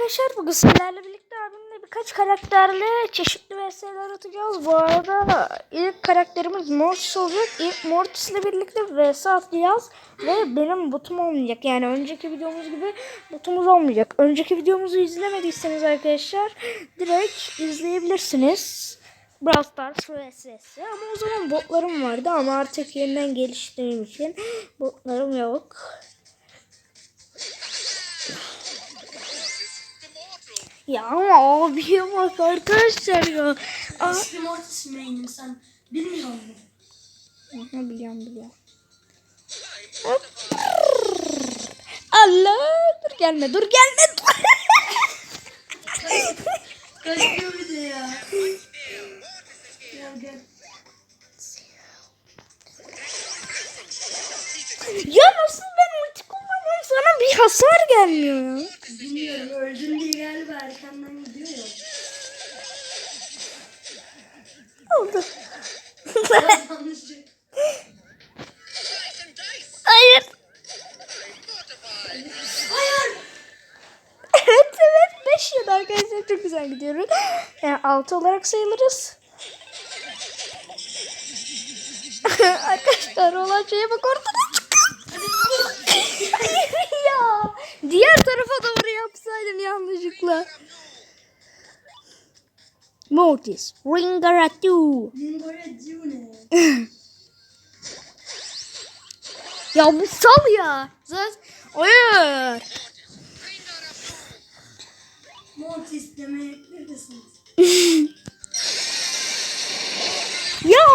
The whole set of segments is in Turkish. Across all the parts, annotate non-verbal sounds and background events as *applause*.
arkadaşlar bugün sizlerle birlikte abimle birkaç karakterle çeşitli vs'ler atacağız. Bu arada ilk karakterimiz Mortis olacak. İlk Mortis ile birlikte vs atacağız. Ve benim botum olmayacak. Yani önceki videomuz gibi botumuz olmayacak. Önceki videomuzu izlemediyseniz arkadaşlar direkt izleyebilirsiniz. Brawl Stars vs'si. Ama o zaman botlarım vardı ama artık yeniden geliştirdiğim için botlarım yok. Ya ama abiye bak arkadaşlar ya. Aa, Eski Mortis main'im sen bilmiyor musun? Aha, biliyorum biliyorum. Allah dur gelme dur gelme *laughs* dur. Kaçıyor bir de ya. Gel gel. ya nasıl sana bir hasar gelmiyor ya. Bilmiyorum öldün diye galiba erkenden gidiyor ya. Oldu. *laughs* Hayır. Hayır. Evet evet 5 yıl arkadaşlar çok güzel gidiyoruz. Yani 6 olarak sayılırız. *laughs* arkadaşlar olan şeye bak ortada çıkın. ya diğer tarafa doğru yapsaydım yanlışlıkla. Mortis, Ringaratu. *laughs* Ya bu sal ya. Zaten... Hayır. Mortis demeye neredesiniz? *laughs* Ya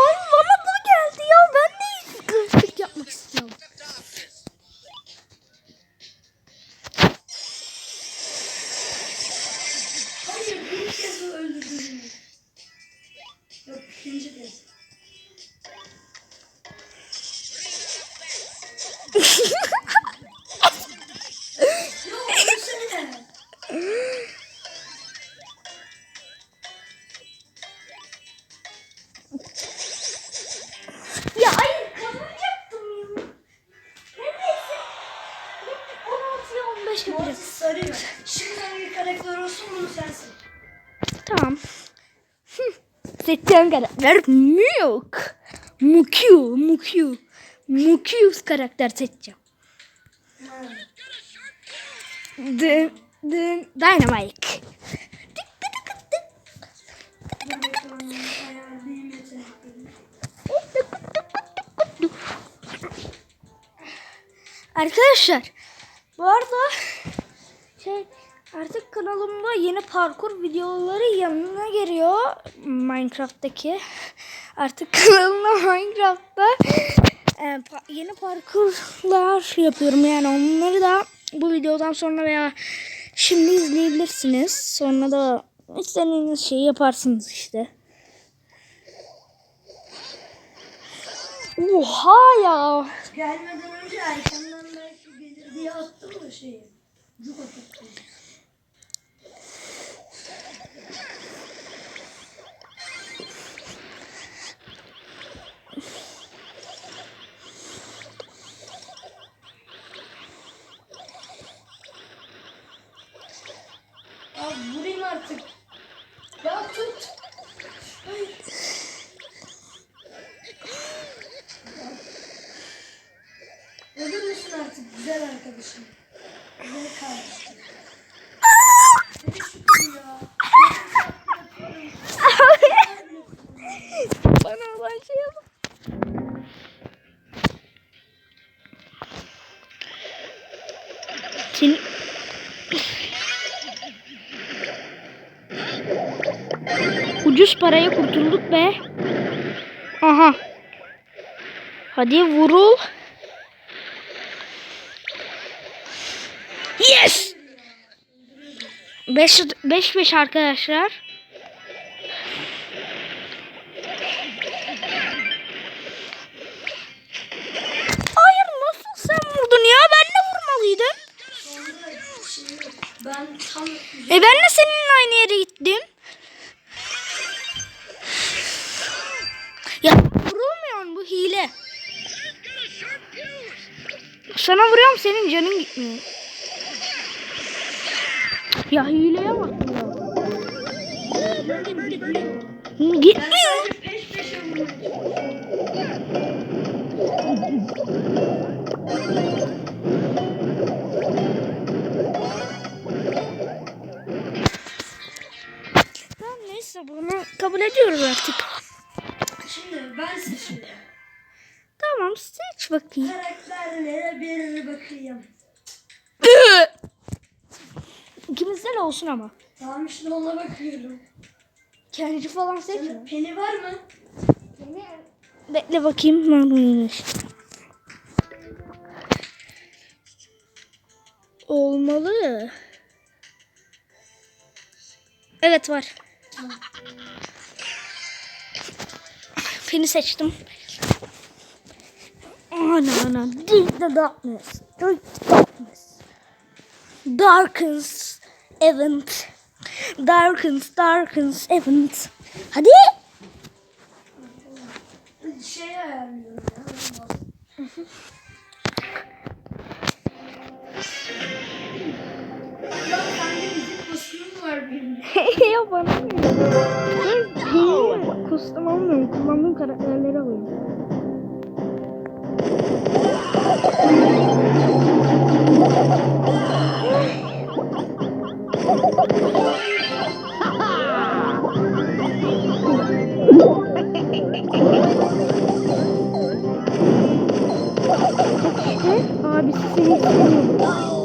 karakter Milk. Mukyu, Mukyu. Mukyu karakter seçeceğim. The, the Dynamite. Arkadaşlar bu arada şey artık kanalımda yeni parkur videoları yanına geliyor Minecraft'taki. Artık kanalımda Minecraft'ta e, pa- yeni parkurlar yapıyorum yani onları da bu videodan sonra veya şimdi izleyebilirsiniz. Sonra da istediğiniz şeyi yaparsınız işte. Oha ya. Gelmeden önce erkenden belki gelir diye attım da şeyi. Cuk atıp. Artık. Ya tut. Ay. Ölür müsün artık güzel arkadaşım? Güzel kardeşim. 5 paraya kurtulduk be. Aha. Hadi vurul. Yes. 5 5 5 arkadaşlar. Gitmiyor. Ya hileye bak ya. Gitmiyor. peş peşe neyse bunu kabul ediyoruz artık. Şimdi ben seçiyorum. Tamam seç bakayım. Karakterlere bir bakayım. İkimizde de olsun ama. Tamam şimdi ona bakıyorum. Kendici falan seç. Senin peni var mı? Bekle bakayım mıymış. Olmalı. Evet var. Feni seçtim. Ana ana. Dig the darkness. Dig the darkness. Darkens event. Darkens, darkens event. Hadi. Şey ayarlıyorum ya. Ya sende müzik kostümü var benim. ya bana ne? Dur. Kustum almıyorum. Kullandığım karakterleri alayım. İşte abisi seni istemiyor.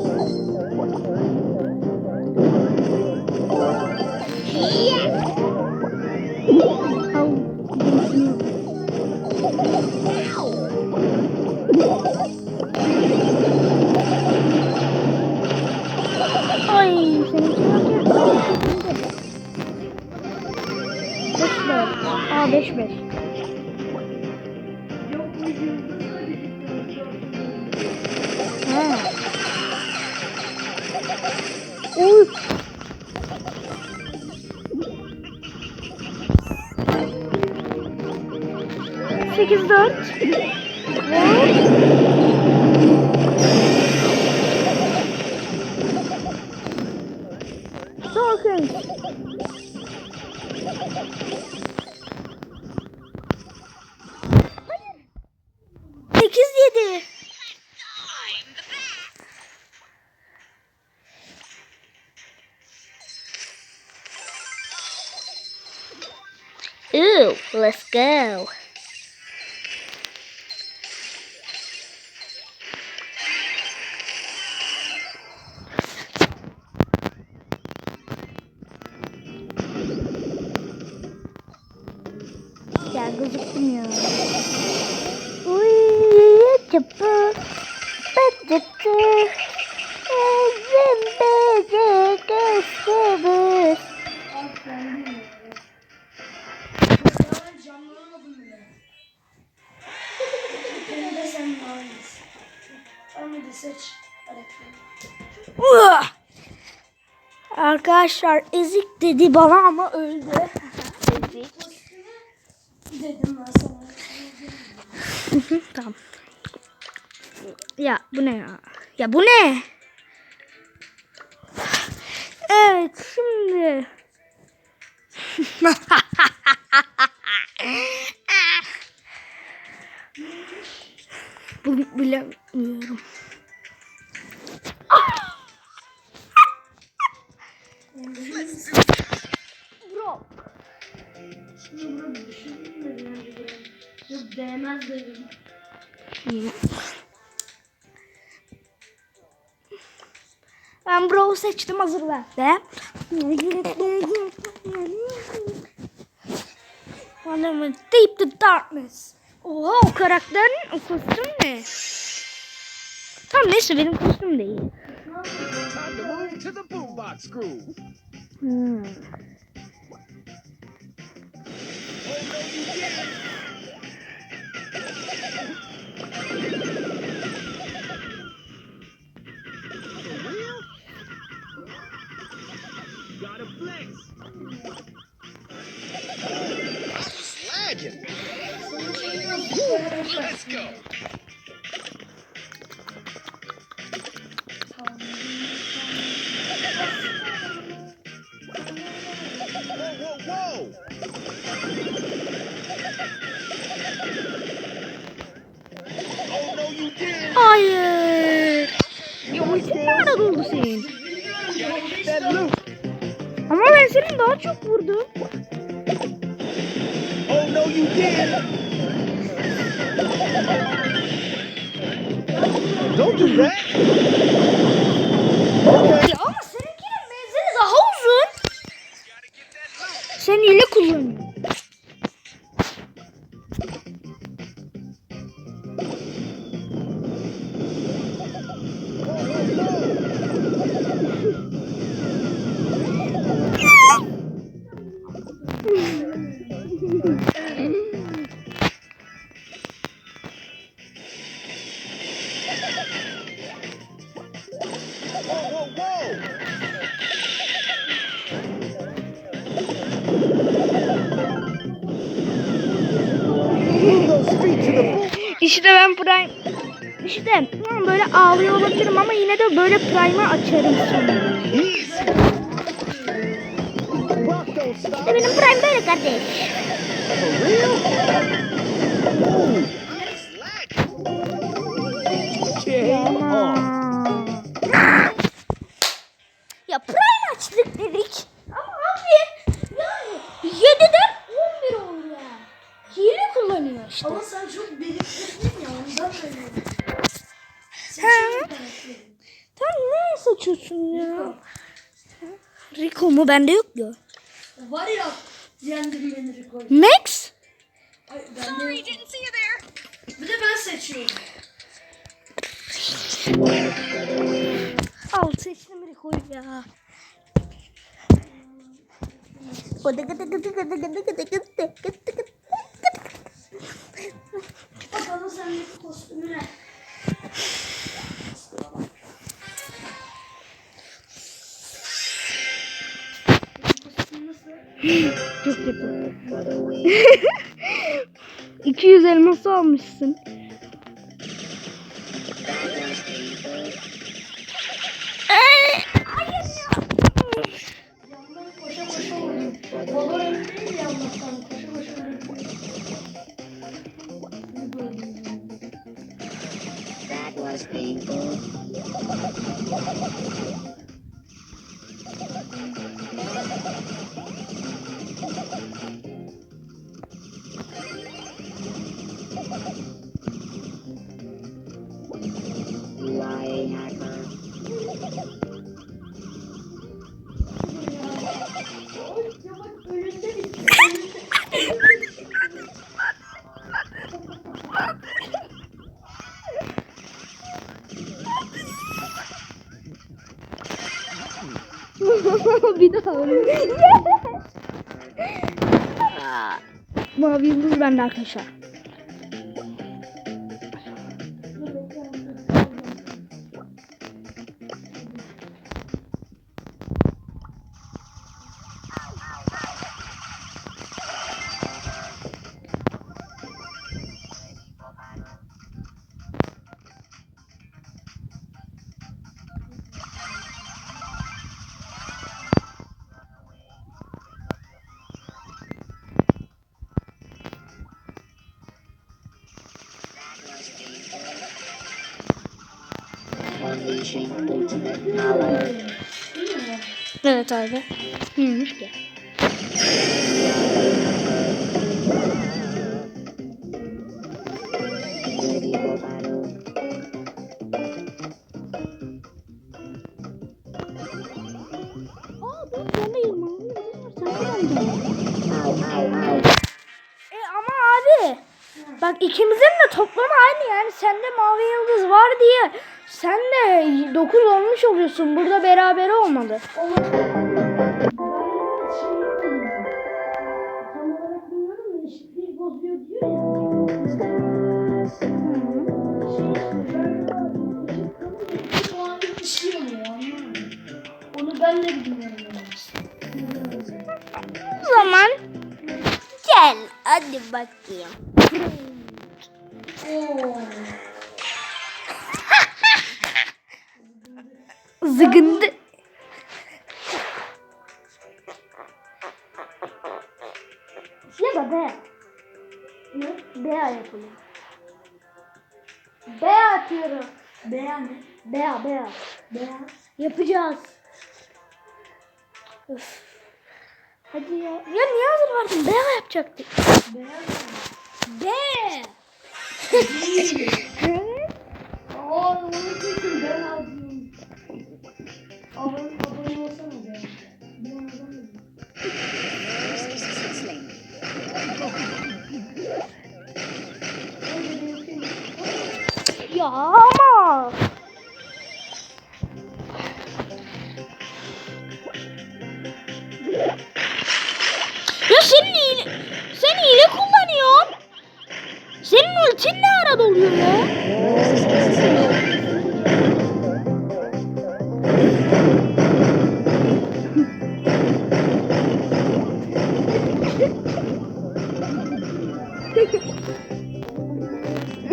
5 5. Ha. Uy. Sekiz dört. Sokun. Ooh, let's go. Ben canlanamadım bile. Beni de sen hadi seç! Arkadaşlar ezik dedi bana ama öldü. ezik. Dedim ben sana. tamam. Ya bu ne ya? Ya bu ne? Evet şimdi. *laughs* bu bilemiyorum. Bro. Şimdi bunu bir önce. Yok değmez dedim. Ben bro seçtim hazır ver. Wonderman Deep the Darkness. Oha o karakterin o kostüm ne? Tamam neyse benim kostüm değil. Hmm. Let's go. Whoa, whoa, Hayır. Nerede oldu senin? Ama ben senin daha çok vurdum. Oh no you did. Ya ama seninkinin menzili daha uzun. Sen hile kullanıyorsun. İşte ben Prime... İşte böyle ağlıyor olabilirim ama yine de böyle Prime'ı açarım sonra. İşte benim Prime böyle kardeş. Ya Prime açtık dedik. Seçiyorsun ya? Rico mu bende yok ya. Var ya yendim beni Rico'yu. Max? Ay bende yok. Bir de ben seçiyorum. Al seçtim Rico'yu ya. Bakalım sendeki kostümü Çok kötü. *laughs* 200 elması almışsın. Mavi yıldız bende arkadaşlar. Evet abi. Neymiş ki? Sende mavi yıldız var diye sen de 9 olmuş oluyorsun. Burada beraber olmadı. O zaman gel hadi bakayım. Zıgındı. da B. Ne? B yapalım. B atıyorum. Beğen ne? B B. Beğen. Yapacağız. Öf. Hadi ya. Ya niye hazır vardın? B yapacaktık. Beğen. B. Evet. Aa onu ben aldım. Abone, abone olsana be. Ben ben. Ya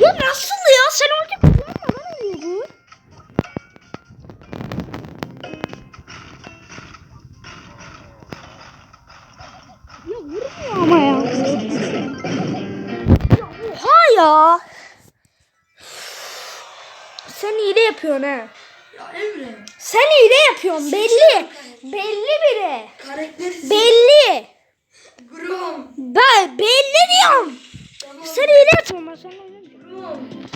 Ya nasıl ya? Sen orada bu. Ya vurmuyor ama ya. Ya oha ya. Sen hile yapıyorsun ha. Ya Emre. Sen hile yapıyorsun belli. Belli biri. Karakteri Belli. Grom. Ben belli diyorum. Sen hile yapıyorsun Mom.